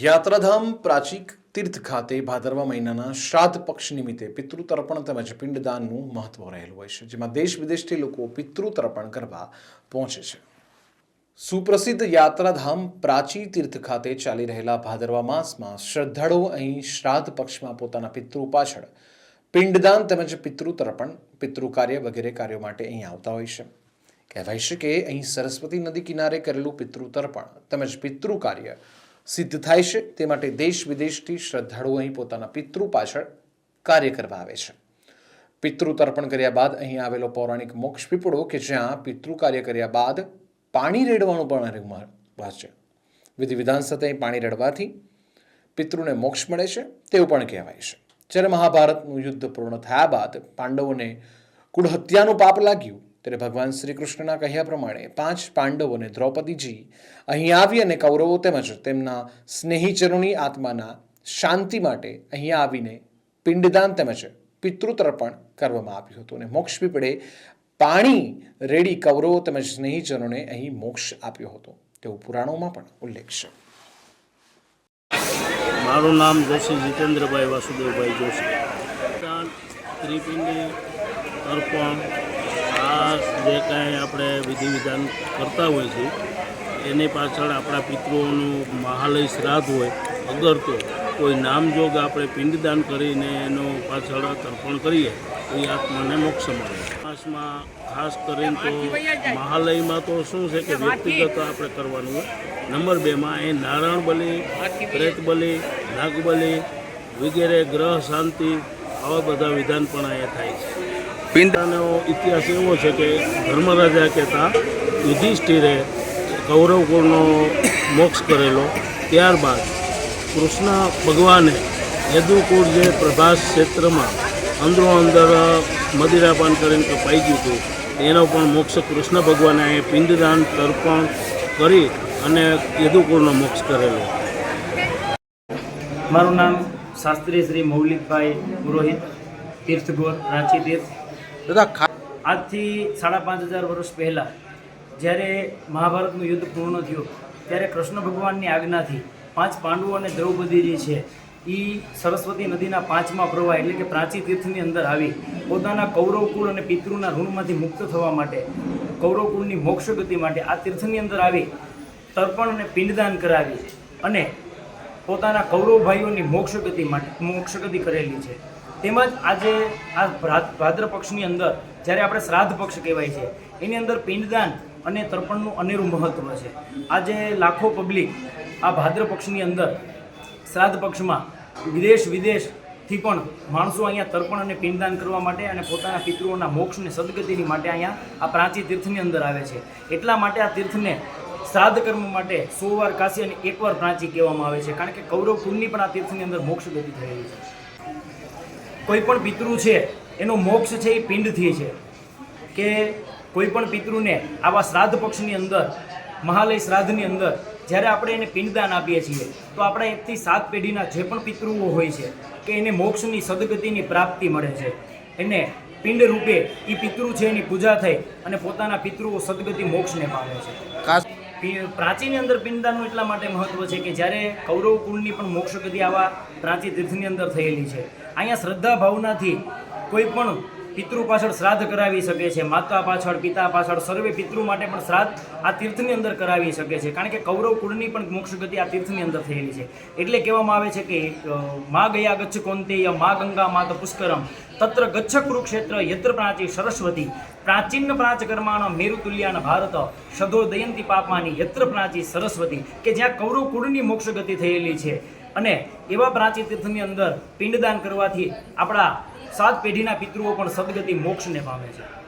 યાત્રાધામ પ્રાચીક તીર્થ ખાતે ભાદરવા મહિનાના શ્રાદ્ધ પક્ષ નિમિત્તે પિતૃ તર્પણ તેમજ પિંડદાનનું મહત્વ રહેલું હોય છે, જેમાં દેશ વિદેશથી લોકો પિતૃ તર્પણ કરવા પહોંચે છે. સુપ્રસિદ્ધ યાત્રાધામ પ્રાચી તીર્થ ખાતે ચાલી રહેલા ભાદરવા માસમાં શ્રદ્ધાળુઓ અહીં શ્રાદ્ધ પક્ષમાં પોતાના પિતૃ પાછળ પિંડદાન તેમજ પિતૃ તર્પણ પિતૃ કાર્ય વગેરે કાર્યો માટે અહીં આવતા હોય છે. કહેવાય છે કે અહીં સરસ્વતી નદી કિનારે કરેલું પિતૃ તર્પણ તેમજ પિતૃ કાર્ય સિદ્ધ થાય છે. તે માટે દેશ વિદેશથી શ્રદ્ધાળુઓ અહીં પોતાના પિતૃ પાછળ કાર્ય કરવા આવે છે. પિતૃ તર્પણ કર્યા બાદ અહીં આવેલો પૌરાણિક મોક્ષ પીપળો કે જ્યાં પિતૃ કાર્ય કર્યા બાદ પાણી રેડવાનું પણ મહત્વ છે. વિધિ વિધાન સાથે પાણી રેડવાથી પિતૃને મોક્ષ મળે છે તેવું પણ કહેવાય છે. જ્યારે મહાભારતનું યુદ્ધ પૂર્ણ થયા બાદ પાંડવોને કુળહત્યાનું પાપ લાગ્યું ત્યારે ભગવાન શ્રી કૃષ્ણના કહ્યા પ્રમાણે પાંચ પાંડવોને દ્રૌપદીજી અહીં આવી અને કૌરવો તેમજ તેમના સ્નેહીજનોની આત્માના શાંતિ માટે અહીંયા આવીને પિંડદાન તેમજ પિતૃતર્પણ કરવામાં આવ્યું હતું અને મોક્ષ પીપળે પાણી રેડી કૌરવો તેમજ સ્નેહીજનોને અહીં મોક્ષ આપ્યો હતો. તેવું પુરાણોમાં પણ ઉલ્લેખ છે. મારું નામ જોશી જીતેન્દ્રભાઈ વાસુદેવભાઈ જોશી. ત્રિપિંડી તર્પણ આ જે કાંઈ આપણે વિધિ વિધાન કરતા હોય છે, એની પાછળ આપણા પિતૃઓનું મહાલય શ્રાદ્ધ હોય અગર તો કોઈ નામજોગ આપણે પિંડદાન કરીને એનો પાછળ તર્પણ કરીએ તો એ આત્માને મોક્ષ મળે. માસમાં ખાસ કરીને તો મહાલયમાં તો શું છે કે વ્યક્તિગત આપણે કરવાનું હોય. નંબર બેમાં એ નારાયણ બલિ, પ્રેત બલિ નાગ વગેરે ગ્રહ શાંતિ, આવા બધા વિધાન પણ અહીંયા થાય છે. પિંડાનો ઇતિહાસ એવો છે કે ધર્મરાજા કહેતા યુધિષ્ઠિરે કૌરવ કુળનો મોક્ષ કરેલો ત્યારબાદ કૃષ્ણ ભગવાને યદુકુળ જે પ્રભાસ ક્ષેત્રમાં અંદરો અંદર મદિરાપાન કરીને કપાઈ ગયું હતું એનો પણ મોક્ષ કૃષ્ણ ભગવાને પિંડદાન તર્પણ કરી અને યદુકુળનો મોક્ષ કરેલો. મારું નામ શાસ્ત્રી શ્રી મૌલિકભાઈ પુરોહિત તીર્થગોર રાંચી તીર્થ. આજથી સાડા પાંચ હજાર વર્ષ પહેલાં જ્યારે મહાભારતનું યુદ્ધ પૂર્ણ થયું, ત્યારે કૃષ્ણ ભગવાનની આજ્ઞાથી પાંચ પાંડવો અને દ્રૌપદીજી છે એ સરસ્વતી નદીના પાંચમા પ્રવાહ એટલે કે પ્રાચી તીર્થની અંદર આવી, પોતાના કૌરવકુળ અને પિતૃના ઋણમાંથી મુક્ત થવા માટે, કૌરવકુળની મોક્ષ ગતિ માટે આ તીર્થની અંદર આવી, તર્પણ અને પિંડદાન કરાવી અને પોતાના કૌરવ ભાઈઓની મોક્ષ ગતિ માટે મોક્ષ ગતિ કરેલી છે. તેમજ આજે આ ભાદ્ર પક્ષની અંદર જ્યારે આપણે શ્રાદ્ધ પક્ષ કહેવાય છે, એની અંદર પિંડદાન અને તર્પણનું અનેરું મહત્ત્વ છે. આજે લાખો પબ્લિક આ ભાદ્ર પક્ષની અંદર શ્રાદ્ધ પક્ષમાં વિદેશ વિદેશથી પણ માણસો અહીંયા તર્પણ અને પિંડદાન કરવા માટે અને પોતાના પિતૃઓના મોક્ષને સદગતિની માટે અહીંયા આ પ્રાચી તીર્થની અંદર આવે છે. એટલા માટે આ તીર્થને શ્રાદ્ધ કર્મ માટે સો વાર કાશી અને એકવાર પ્રાચી કહેવામાં આવે છે. કારણ કે કૌરવ કુળની પણ આ તીર્થની અંદર મોક્ષ ગતિ થયેલી છે. કોઈ પણ પિતૃ છે, એનો મોક્ષ છે એ પિંડથી છે. કે કોઈ પણ પિતૃને આવા શ્રાદ્ધ પક્ષની અંદર, મહાલય શ્રાદ્ધની અંદર, જ્યારે આપણે એને પિંડદાન આપીએ છીએ, તો આપણા એકથી સાત પેઢીના જે પણ પિતૃઓ હોય છે, કે એને મોક્ષની સદગતિની પ્રાપ્તિ મળે છે. એને પિંડ રૂપે એ પિતૃ છે એની પૂજા થઈ અને પોતાના પિતૃઓ સદગતિ મોક્ષને પામે છે. પ્રાચીની અંદર પિંડદાનનું એટલા માટે મહત્વ છે કે જ્યારે કૌરવ કુળની પણ મોક્ષ ગતિ આવા પ્રાચી તીર્થની અંદર થયેલી છે. અહીંયા શ્રદ્ધા ભાવનાથી કોઈ પણ પિતૃ પાછળ શ્રાદ્ધ કરાવી શકે છે. માતા પાછળ, પિતા પાછળ, સર્વે પિતૃ માટે પણ શ્રાદ્ધ આ તીર્થની અંદર કરાવી શકે છે. કારણ કે કૌરવ કુળની પણ મોક્ષ ગતિ આ તીર્થની અંદર થયેલી છે. એટલે કહેવામાં આવે છે કે મા ગયા ગચ્છ કોંતેય, મા ગંગા માત પુષ્કરમ, તત્ર ગચ્છ કુરુક્ષેત્ર, યત્ર પ્રાચી સરસ્વતી, પ્રાચીન પ્રાચ કર્માણ, મેરુતુલ્યાન ભારત, સધો દયંતી પાપમાની, યત્ર પ્રાચી સરસ્વતી, કે જ્યાં કૌરવ કુળની મોક્ષ ગતિ થયેલી છે. અને એવા પ્રાચી તીર્થની અંદર પિંડદાન કરવાથી આપણા સાત પેઢીના પિતૃઓ પણ સદગતિ મોક્ષને પામે છે.